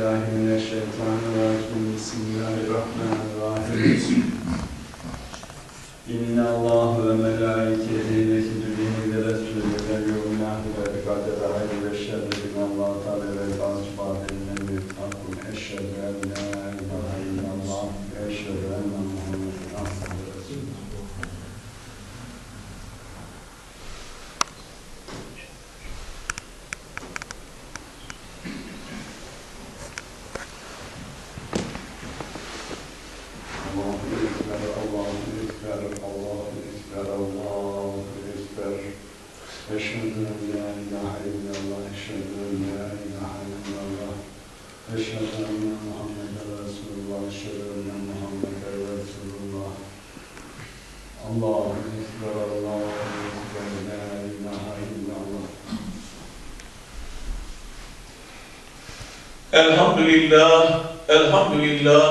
billahi mineşşeytanirracim. Bismillahirrahmanirrahim. أشهد أن لا إله إلا الله أشهد أن لا إله إلا الله أشهد أن محمدا رسول الله أشهد أن محمدا رسول الله. الله أكبر الله أكبر لا إله إلا الله. الحمد لله الحمد لله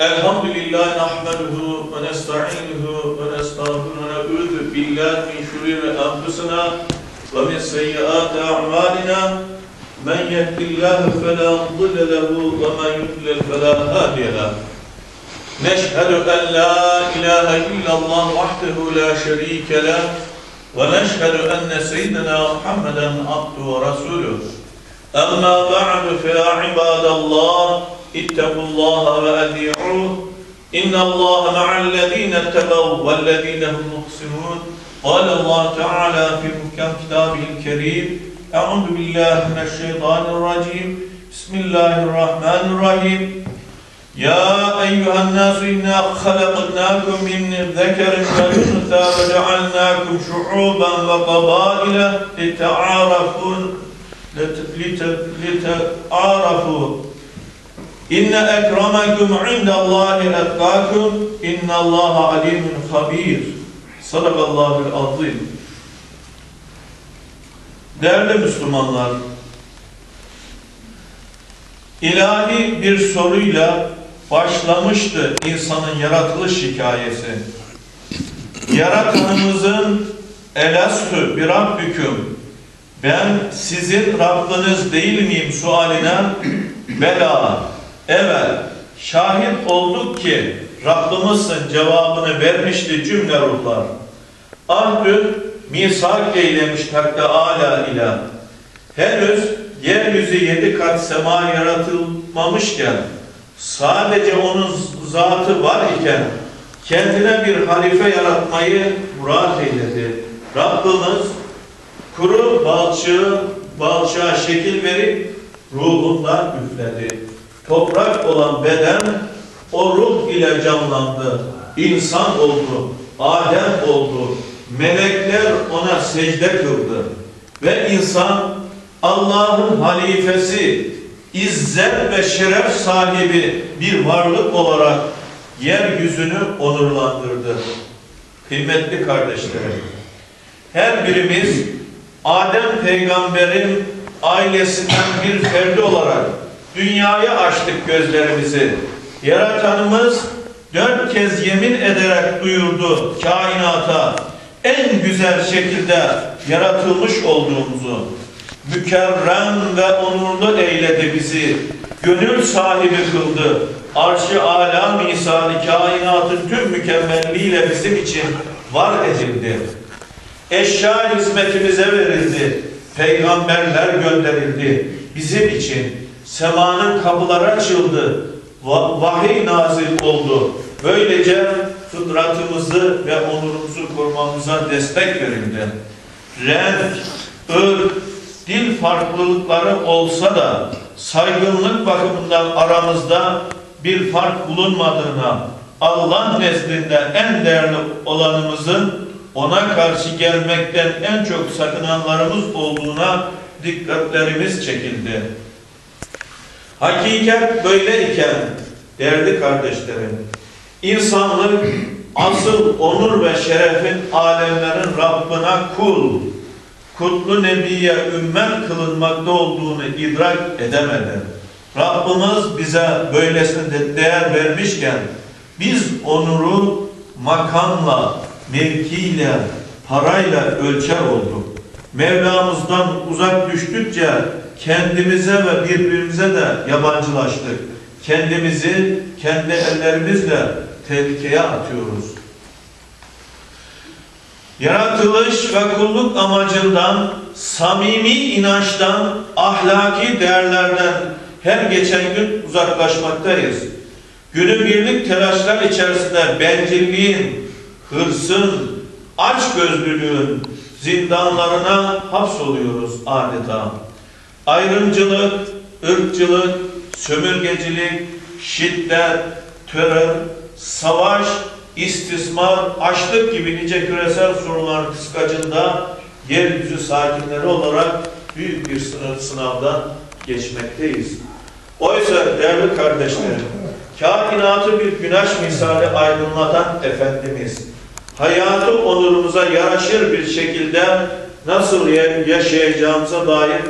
الحمد لله نحمده ونستعينه ونستغفره. بالله من شرور أنفسنا ومن سيئات أعمالنا من يهد الله فلا مضل له ومن يضلل فلا هادي له. نشهد أن لا إله إلا الله وحده لا شريك له ونشهد أن سيدنا محمدا عبده ورسوله. أما بعد فيا عباد الله اتقوا الله وأذيعوه إن الله مع الذين اتقوا والذين هم محسنون. قال الله تعالى في كتابه الكريم أعوذ بالله من الشيطان الرجيم. بسم الله الرحمن الرحيم. يا أيها الناس إنا خلقناكم من ذكر وأنثى وجعلناكم شعوبا وقبائل لتعارفوا لت- لت- لتعارفوا. إن أكرمكم عند الله أتقاكم. إن الله عليم خبير. Sadakallahül azim. Değerli Müslümanlar, ilahi bir soruyla başlamıştı insanın yaratılış hikayesi. Yaratanımızın elastü bir Rabbüküm ben sizin Rabbiniz değil miyim sualine bela evet şahit olduk ki Rabbimizsin cevabını vermişti cümle ruhlar. Ahdü misak eylemiş takda ala ile. Henüz yeryüzü yedi kat sema yaratılmamışken sadece onun zatı var iken kendine bir halife yaratmayı murat eyledi. Rabbimiz kuru balçığı balçığa şekil verip ruhundan üfledi. Toprak olan beden o ruh ile canlandı. İnsan oldu. Adem oldu. Melekler ona secde kıldı. Ve insan Allah'ın halifesi, izzet ve şeref sahibi bir varlık olarak yeryüzünü onurlandırdı. Kıymetli kardeşlerim, her birimiz Adem peygamberin ailesinden bir ferdi olarak dünyaya açtık gözlerimizi. Yaratanımız dört kez yemin ederek duyurdu kainata en güzel şekilde yaratılmış olduğumuzu mükerrem ve onurlu eyledi bizi. Gönül sahibi kıldı. Arş-ı ala misali kainatın tüm mükemmelliğiyle bizim için var edildi. Eşya hizmetimize verildi. Peygamberler gönderildi. Bizim için semanın kapıları açıldı. Va- vahiy nazil oldu. Böylece fıtratımızı ve onurumuzu korumamıza destek verildi. Renk, ırk, dil farklılıkları olsa da saygınlık bakımından aramızda bir fark bulunmadığına Allah nezdinde en değerli olanımızın ona karşı gelmekten en çok sakınanlarımız olduğuna dikkatlerimiz çekildi. Hakikat böyleyken değerli kardeşlerim, insanlık asıl onur ve şerefin alemlerin Rabbına kul, kutlu nebiye ümmet kılınmakta olduğunu idrak edemedi. Rabbimiz bize böylesine de değer vermişken biz onuru makamla, mevkiyle, parayla ölçer olduk. Mevlamızdan uzak düştükçe kendimize ve birbirimize de yabancılaştık. Kendimizi kendi ellerimizle tehlikeye atıyoruz. Yaratılış ve kulluk amacından, samimi inançtan, ahlaki değerlerden her geçen gün uzaklaşmaktayız. Günübirlik telaşlar içerisinde bencilliğin, hırsın, açgözlülüğün zindanlarına hapsoluyoruz adeta. Ayrımcılık, ırkçılık, sömürgecilik, şiddet, terör, savaş, istismar, açlık gibi nice küresel sorunların kıskacında yeryüzü sakinleri olarak büyük bir sınır sınavdan geçmekteyiz. Oysa değerli kardeşlerim, kainatı bir güneş misali aydınlatan Efendimiz, hayatı onurumuza yaraşır bir şekilde nasıl yaşayacağımıza dair